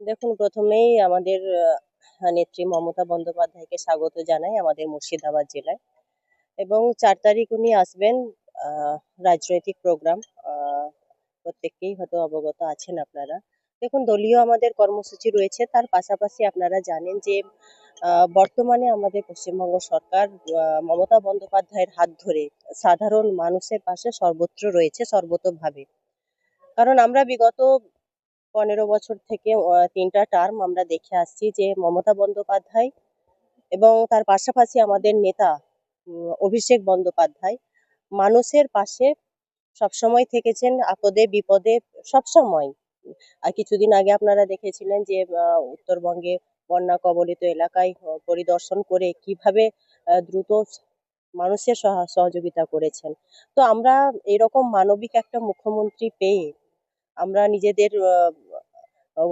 দেখুন, প্রথমেই আমাদের নেত্রী মমতা বন্দ্যোপাধ্যায়কে স্বাগত জানাই আমাদের মুর্শিদাবাদ জেলায়। এবং চার তারিখ উনি আসবেন রাজনৈতিক প্রোগ্রাম প্রত্যেককেই হয়তো অবগত আছেন আপনারা। দেখুন, দলীয় আমাদের কর্মসূচি রয়েছে। তার পাশাপাশি আপনারা জানেন যে বর্তমানে আমাদের পশ্চিমবঙ্গ সরকার মমতা বন্দ্যোপাধ্যায়ের হাত ধরে সাধারণ মানুষের পাশে সর্বত্র রয়েছে, সর্বতোভাবে। কারণ আমরা বিগত পনেরো বছর থেকে তিনটা টার্ম আমরা দেখে আসছি যে, মমতা বন্দ্যোপাধ্যায় এবং তার পাশাপাশি আমাদের নেতা অভিষেক বন্দ্যোপাধ্যায় মানুষের পাশে সবসময় থেকেছেন, আপদে বিপদে সবসময়। আর কিছুদিন আগে আপনারা দেখেছিলেন যে উত্তরবঙ্গে বন্যা কবলিত এলাকায় পরিদর্শন করে কীভাবে দ্রুত মানুষের সহ- সহযোগিতা করেছেন। তো আমরা এরকম মানবিক একটা মুখ্যমন্ত্রী পেয়ে আমরা নিজেদের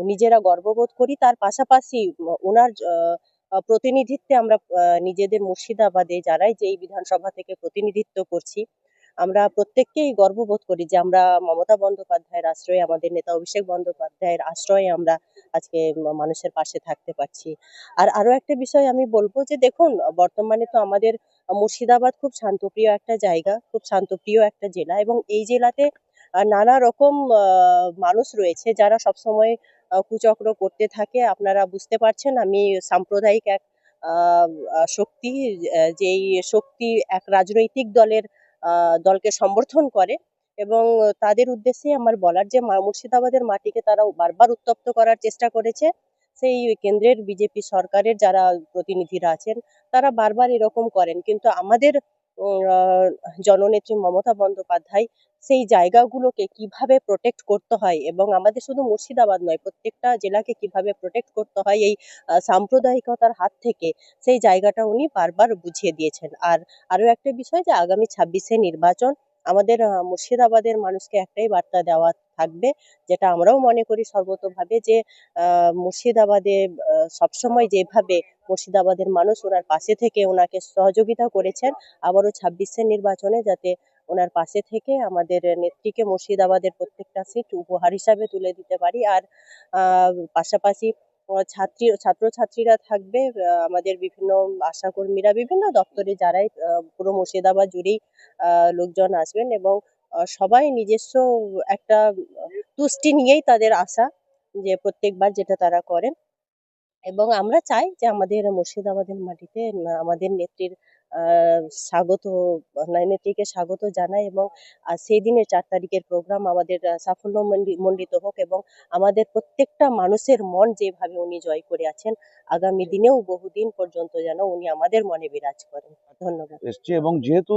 নিজেরা গর্ববোধ করি। তার পাশাপাশি ওনার প্রতিনিধিত্বে আমরা নিজেদের মুর্শিদাবাদে যারাই যেই বিধানসভা থেকে প্রতিনিধিত্ব করছি আমরা প্রত্যেককেই গর্ববোধ করি যে আমরা মমতা বন্দ্যোপাধ্যায়ের আশ্রয়ে, আমাদের নেতা অভিষেক বন্দ্যোপাধ্যায়ের আশ্রয়ে আমরা আজকে মানুষের পাশে থাকতে পারছি। আর আরও একটা বিষয় আমি বলব যে দেখুন, বর্তমানে তো আমাদের মুর্শিদাবাদ খুব শান্তপ্রিয় একটা জায়গা, খুব শান্তপ্রিয় একটা জেলা এবং এই জেলাতে নানা রকম মানুষ রয়েছে যারা সবসময় কুচক্র করতে থাকে। আপনারা বুঝতে পারছেন আমি সাম্প্রদায়িক এক শক্তি যেই শক্তি এক রাজনৈতিক দলের দলকে সমর্থন করে এবং তাদের উদ্দেশ্যে আমার বলার যে মুর্শিদাবাদের মাটিকে তারা বারবার উত্তপ্ত করার চেষ্টা করেছে, সেই কেন্দ্রের বিজেপি সরকারের যারা প্রতিনিধিরা আছেন, তারা বারবার এরকম করেন। কিন্তু আমাদের জননেত্রী মমতা বন্দ্যোপাধ্যায় সেই জায়গাগুলোকে কীভাবে প্রোটেক্ট করতে হয় এবং আমাদের শুধু মুর্শিদাবাদ নয়, প্রত্যেকটা জেলাকে কীভাবে প্রোটেক্ট করতে হয় এই সাম্প্রদায়িকতার হাত থেকে, সেই জায়গাটা উনি বারবার বুঝিয়ে দিয়েছেন। আর আরও একটা বিষয় যে আগামী ছাব্বিশে নির্বাচন, আমাদের মুর্শিদাবাদের মানুষকে একটাই বার্তা দেওয়া থাকবে, যেটা আমরাও মনে করি সর্বতোভাবে যে মুর্শিদাবাদে সবসময় যেভাবে মুর্শিদাবাদের মানুষ ওনার পাশে থেকে ওনাকে সহযোগিতা করেছেন, আবারও ছাব্বিশের নির্বাচনে যাতে ওনার পাশে থেকে আমাদের নেত্রীকে মুর্শিদাবাদের প্রত্যেকটা সিট উপহার হিসাবে তুলে দিতে পারি। আর পাশাপাশি ছাত্রী, ছাত্রছাত্রীরা থাকবে আমাদের বিভিন্ন আশাকর্মীরা, বিভিন্ন দপ্তরে যারাই পুরো মুর্শিদাবাদ জুড়েই লোকজন আসবেন এবং সবাই নিজস্ব একটা তুষ্টি নিয়েই তাদের আশা যে প্রত্যেকবার যেটা তারা করেন। এবং আমরা চাই যে আমাদের মুর্শিদাবাদের মাটিতে আমাদের নেত্রীর স্বাগত নেত্রীকে স্বাগত জানাই এবং সেই দিনের চার তারিখের প্রোগ্রাম আমাদের সাফল্য মণ্ডিত হোক এবং আমাদের প্রত্যেকটা মানুষের মন যেভাবে উনি জয় করে আছেন, আগামী দিনেও বহুদিন পর্যন্ত যেন উনি আমাদের মনে বিরাজ করেন। ধন্যবাদ। এবং যেহেতু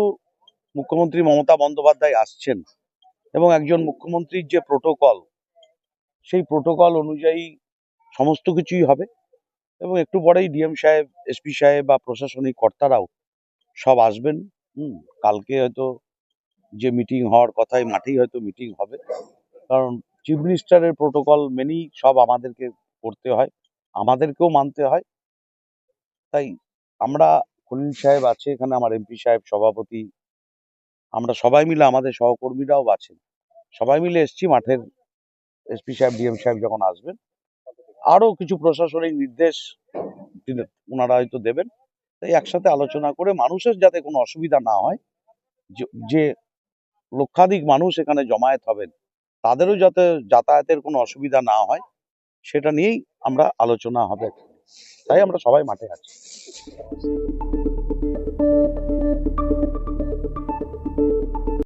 মুখ্যমন্ত্রী মমতা বন্দ্যোপাধ্যায় আসছেন এবং একজন মুখ্যমন্ত্রীর যে প্রোটোকল সেই প্রোটোকল অনুযায়ী সমস্ত কিছুই হবে এবং একটু পরেই ডিএম সাহেব এসপি সাহেব বা প্রশাসনিক কর্তারাও সব আসবেন। হুম, কালকে হয়তো যে মিটিং হওয়ার কথাই মাঠেই হয়তো মিটিং হবে। কারণ চিফ মিনিস্টারের প্রোটোকল মেনেই সব আমাদেরকে করতে হয়, আমাদেরকেও মানতে হয়। তাই আমরা খলিল সাহেব আছে, এখানে আমার এমপি সাহেব, সভাপতি আমরা সবাই মিলে আমাদের সহকর্মীরাও আছেন। সবাই মিলে এসছি মাঠের এসপি সাহেব, ডিএম সাহেব যখন আসবেন, আরও কিছু প্রশাসনিক নির্দেশ ওনারা হয়তো দেবেন। তাই একসাথে আলোচনা করে মানুষের যাতে কোনো অসুবিধা না হয় যে লক্ষাধিক মানুষ এখানে জমায়েত হবেন, তাদেরও যাতে যাতায়াতের কোনো অসুবিধা না হয়, সেটা নিয়েই আমরা আলোচনা হবে। তাই আমরা সবাই মাঠে আছি।